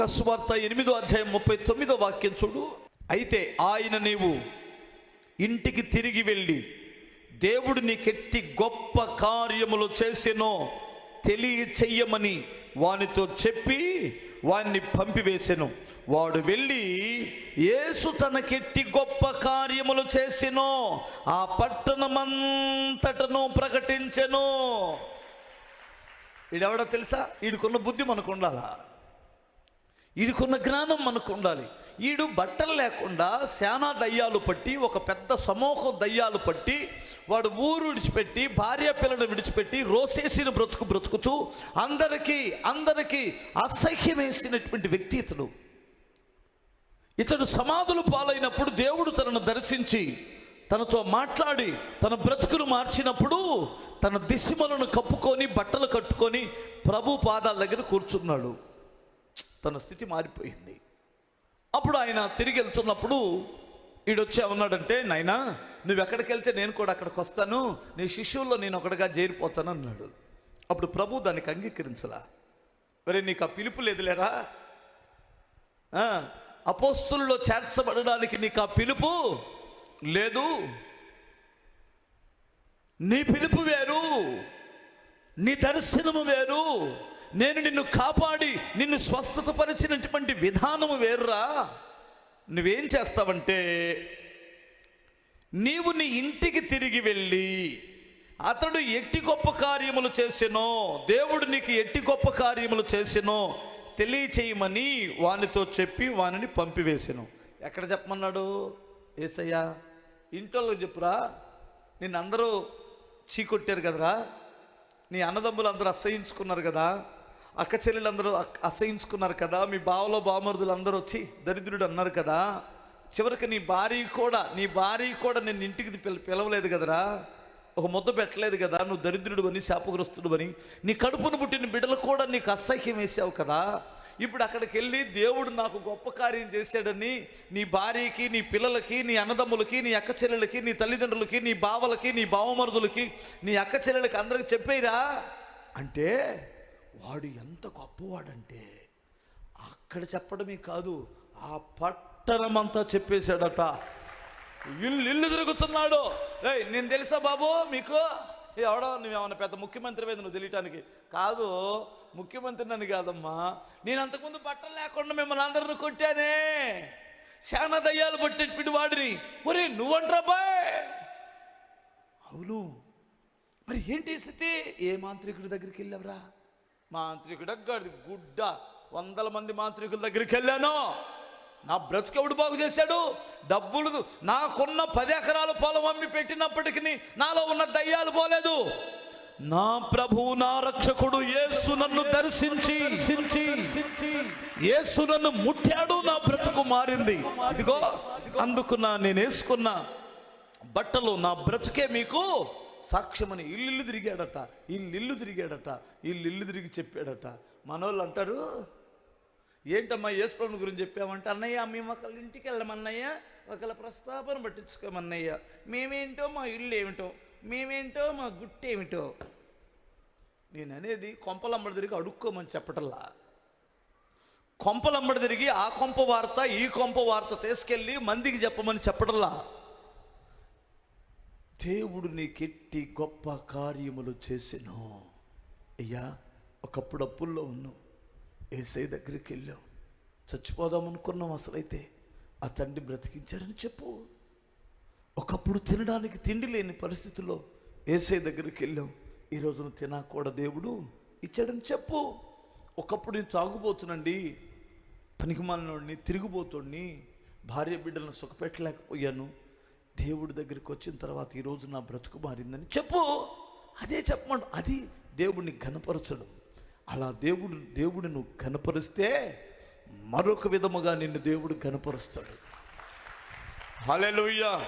లూకస్ ఎనిమిదో అధ్యాయం ముప్పై తొమ్మిదో వాక్యం చూడు. అయితే ఆయన నీవు ఇంటికి తిరిగి వెళ్ళి దేవుడు నీకెట్టి గొప్ప కార్యములు చేసెనో తెలియచెయ్యమని వానితో చెప్పి వాణ్ణి పంపివేసెను. వాడు వెళ్ళి యేసు తనకెట్టి గొప్ప కార్యములు చేసినో ఆ పట్టణమంతటను ప్రకటించెను. ఈడెవడో తెలుసా? ఈడుకున్న బుద్ధి మనకు ఉండాలా ఈడుకున్న జ్ఞానం మనకు ఉండాలి ఈడు బట్టలు లేకుండా శానా దయ్యాలు పట్టి ఒక పెద్ద సమూహం దయ్యాలు పట్టి వాడు ఊరు విడిచిపెట్టి భార్య పిల్లలు విడిచిపెట్టి రోసేసిన బ్రతుకు బ్రతుకుతూ అందరికీ అందరికీ అసహ్యం వేసినటువంటి వ్యక్తి ఇతడు. ఇతడు సమాధులు పాలైనప్పుడు దేవుడు తనను దర్శించి తనతో మాట్లాడి తన బ్రతుకును మార్చినప్పుడు తన దిశమలను కప్పుకొని బట్టలు కట్టుకొని ప్రభు పాదాల దగ్గర కూర్చున్నాడు. తన స్థితి మారిపోయింది. అప్పుడు ఆయన తిరిగి వెళ్తున్నప్పుడు ఈడొచ్చే ఉన్నాడంటే నాయనా నువ్వు ఎక్కడికి వెళ్తే నేను కూడా అక్కడికి వస్తాను నీ శిష్యుల్లో నేను ఒకటిగా చేరిపోతాను అన్నాడు. అప్పుడు ప్రభు దానికి అంగీకరించలా. మరి నీకు ఆ పిలుపు లేదులేరా? ఆ, అపోస్తుల్లో చేర్చబడడానికి నీకు ఆ పిలుపు లేదు. నీ పిలుపు వేరు. నీ దర్శనము వేరు. నేను నిన్ను కాపాడి నిన్ను స్వస్థతపరిచినటువంటి విధానము వేరురా. నువ్వేం చేస్తావంటే నీవు నీ ఇంటికి తిరిగి వెళ్ళి అతడు ఎట్టి గొప్ప కార్యములు చేసినో దేవుడు నీకు ఎట్టి గొప్ప కార్యములు చేసినో తెలియచేయమని వానితో చెప్పి వానిని పంపివేసాను. ఎక్కడ చెప్పమన్నాడు? ఏసయ్యా ఇంట్లో చెప్పురా. నిన్ను అందరూ చీకొట్టారు కదరా. నీ అన్నదమ్ములు అందరూ అసహించుకున్నారు కదా. అక్క చెల్లెలందరూ అసహించుకున్నారు కదా మీ బావలో బామరుదులు అందరూ వచ్చి దరిద్రుడు అన్నారు కదా చివరికి నీ భార్య కూడా నీ భార్య కూడా నేను ఇంటికి పిలవలేదు కదరా ఒక ముద్ద పెట్టలేదు కదా నువ్వు దరిద్రుడు అని శాపగ్రస్తుడు అని నీ కడుపును పుట్టిన బిడ్డలు కూడా నీకు అసహ్యం వేసావు కదా ఇప్పుడు అక్కడికి వెళ్ళి దేవుడు నాకు గొప్ప కార్యం చేశాడని నీ భార్యకి నీ పిల్లలకి నీ అన్నదమ్ములకి నీ అక్క చెల్లెలకి నీ తల్లిదండ్రులకి నీ బావలకి నీ బావమరుదులకి నీ అక్క చెల్లెలకి అందరికి చెప్పేరా అంటే వాడు ఎంత గొప్పవాడంటే అక్కడ చెప్పడమే కాదు ఆ పట్టణం అంతా చెప్పేశాడట. ఇల్లు ఇల్లు తిరుగుతున్నాడు. ఏయ్ నేను తెలుసా బాబు మీకు? ఏ ఎవడో నువ్వేమన్నా పెద్ద ముఖ్యమంత్రి మీద నువ్వు తెలియటానికి? కాదు ముఖ్యమంత్రి నన్ను కాదమ్మా. నేను అంతకుముందు బట్టలు లేకుండా మిమ్మల్ని అందరిని కొట్టానే. శాన దయ్యాలు పట్టేటువంటి వాడిని. ఒరే నువ్వంట్రా బాయ్. అవును. మరి ఏంటి స్థితి? ఏ మాంత్రికుడి దగ్గరికి వెళ్ళావురా? మాంత్రికుడు గుడ్డ వందల మంది మాంత్రికుల దగ్గరికి వెళ్ళాను. నా బ్రతుకెవడు బాగు చేశాడు? డబ్బులు నాకున్న పది ఎకరాల పొలం అమ్మి పెట్టినప్పటికీ నాలో ఉన్న దయ్యాలు పోలేదు. నా ప్రభువు నా రక్షకుడు యేసు నన్ను దర్శించి యేసు నన్ను ముట్టాడు నా బ్రతుకు మారింది. ఇదిగో అందుకున్న నేను వేసుకున్న బట్టలు నా బ్రతుకే మీకు సాక్ష్యమని ఇల్లు తిరిగాడట ఇల్లు తిరిగాడట ఇల్లు తిరిగి చెప్పాడట. మనోళ్ళు అంటారు ఏంటమ్మా యేసుప్రభుని గురించి చెప్పామంటే అన్నయ్య మేము ఒకళ్ళ ఇంటికి వెళ్ళమన్నయ్య ఒకళ్ళ ప్రస్తాపన పట్టించుకోమన్నయ్య. మేమేంటో మా ఇల్లు ఏమిటో మేమేంటో మా గుట్టు ఏమిటో నేను అనేది కొంపలమ్మడి తిరిగి అడుక్కోమని చెప్పటల్లా కొంపలమ్మడి తిరిగి ఆ కొంప వార్త ఈ కొంప వార్త తీసుకెళ్ళి మందికి చెప్పమని చెప్పటల్లా దేవుడు నీకెట్టి గొప్ప కార్యములు చేసెను. అయ్యా ఒకప్పుడు అప్పుల్లో ఉన్నాం. ఏసై దగ్గరికి వెళ్ళాం. చచ్చిపోదాం అనుకున్నాం అసలైతే. ఆ తండ్రి బ్రతికించాడని చెప్పు. ఒకప్పుడు తినడానికి తిండి లేని పరిస్థితుల్లో ఏసై దగ్గరికి వెళ్ళాం. ఈ రోజున తినకూడ దేవుడు ఇచ్చాడని చెప్పు. ఒకప్పుడు నేను తాగుబోతునండి పనికిమాలినోడిని తిరిగిపోతుడిని భార్య బిడ్డలను సుఖపెట్టలేకపోయాను. దేవుడి దగ్గరికి వచ్చిన తర్వాత ఈరోజు నా బ్రతుకు మారిందని చెప్పు. అదే చెప్పమంట. అది దేవుడిని ఘనపరచడం. అలా దేవుడు దేవుడు నువ్వు ఘనపరిస్తే మరొక విధముగా నిన్ను దేవుడు ఘనపరుస్తాడు. హల్లెలూయా.